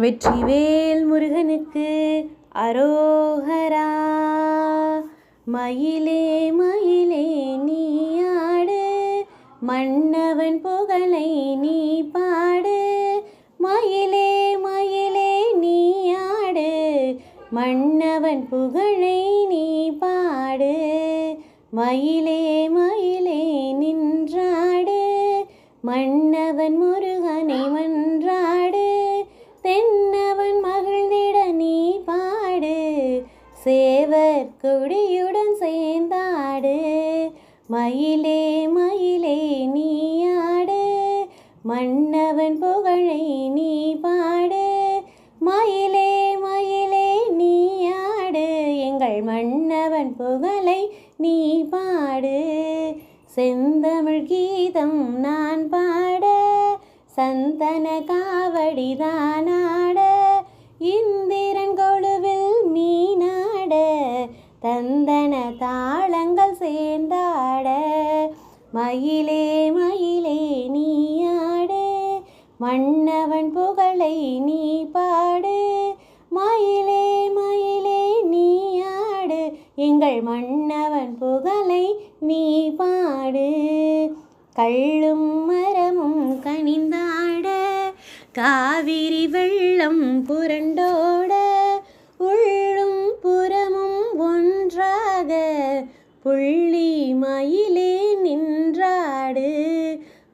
வெற்றிவேல் முருகனுக்கு அரோகரா. மயிலே மயிலே நீ ஆடு. மன்னவன் புகழை நீ பாடு. மயிலே மயிலே நீ ஆடு. மன்னவன் புகழை நீ பாடு. மயிலே மயிலே நின்றாடு. மன்னவன் முருகனை மன்றாடு கொடியுடன் சேர்ந்தாடு. மயிலே மயிலே நீ ஆடு. மன்னவன் புகழை நீ பாடு. மயிலே மயிலே நீ ஆடு. எங்கள் மன்னவன் புகழை நீ பாடு. செந்தமிழ் கீதம் நான் பாட. சந்தன காவடி தானாட இந்திய தந்தன தாளங்கள் சேர்ந்தாட. மயிலே மயிலே நீ ஆடு. மன்னவன் புகழை நீ பாடு. மயிலே மயிலே நீ ஆடு. எங்கள் மன்னவன் புகழை நீ பாடு. கள்ளும் மரமும் கனிந்தாட. காவிரி வெள்ளம் புரண்டோ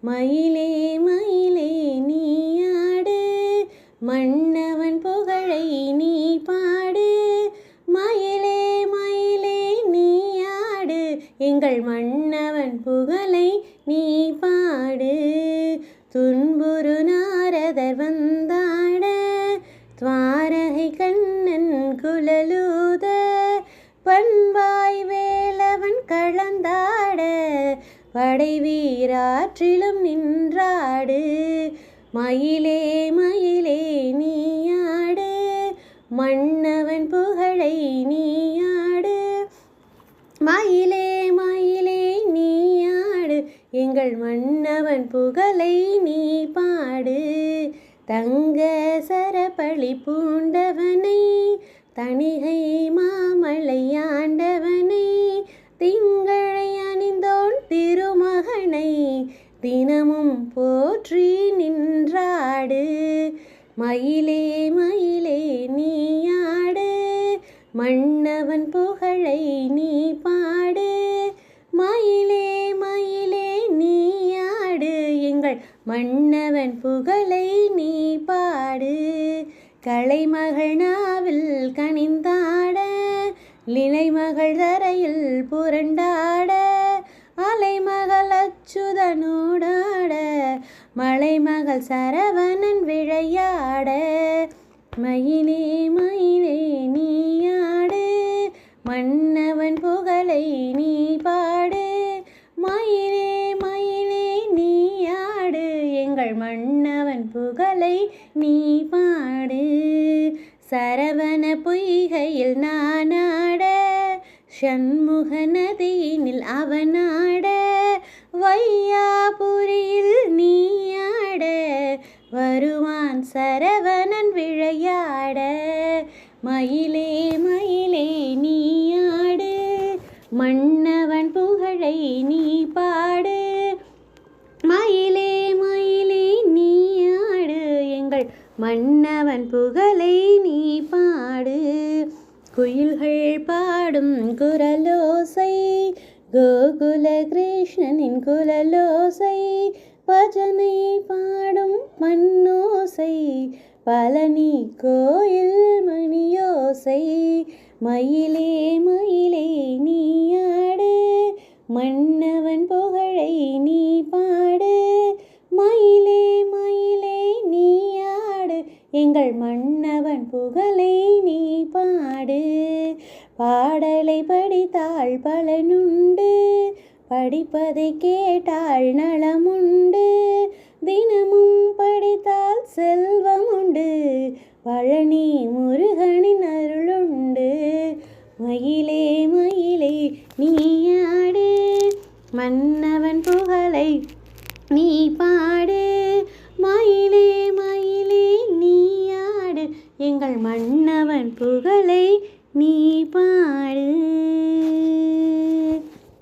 மயிலே மயிலே நீ ஆடு. மன்னவன் புகழை நீ பாடு. மயிலே மயிலே நீ ஆடு. எங்கள் மன்னவன் புகழை நீ பாடு. துன்புரு நாரதர் படை வீராற்றிலும் நின்றாடு. மயிலே மயிலே நீயாடு. மன்னவன் புகழை நீயாடு. மயிலே மயிலே நீயாடு. எங்கள் மன்னவன் புகழை நீ பாடு. தங்க சரபளி பூண்டவனை தணிகை மாமலையாண்டவனை திருமகனை தினமும் போற்றி நின்றாடு. மயிலே மயிலே நீயாடு. மன்னவன் புகழை நீ பாடு. மயிலே மயிலே நீயாடு. எங்கள் மன்னவன் புகழை நீ பாடு. கலைமகள் நாவில் கனிந்தாட. நிலைமகள் தரையில் புரண்டாட மலைமகள் சரவணன் விளையாட. மயிலே மயிலே நீயாடு மன்னவன் புகழை நீ பாடு. மயிலே மயிலே நீயாடு எங்கள் மன்னவன் புகழை நீ பாடு. சரவண பொய்கையில் நானாட சண்முக நதியினில் அவனாட வையாபுரியில் விளையாட வருவான் சரவணன் விளையாட. மயிலே மயிலே நீயாடு மன்னவன் புகழை நீ பாடு. மயிலே மயிலே நீயாடு எங்கள் மன்னவன் புகழை நீ பாடு. குயில்கள் பாடும் குரலோசை. கோகுல கிருஷ்ணனின் குரலோசை. பஜனை பாடும் மண்ணோசை பழனி கோயில் மணியோசை மயிலே மயிலே நீ ஆடு மன்னவன் புகழை நீ பாடு மயிலே மயிலே நீ ஆடு எங்கள் மன்னவன் புகழை நீ பாடு. பாடலை படித்தாள் பலனுண்டு படிப்பதை கேட்டால் நலமுண்டு. தினமும் படித்தால் செல்வம் உண்டு பழனி முருகனின் அருளுண்டு. மயிலே மயிலே நீயாடு மன்னவன் புகழை நீ பாடு. மயிலே மயிலே நீயாடு எங்கள் மன்னவன் புகழை நீ பாடு.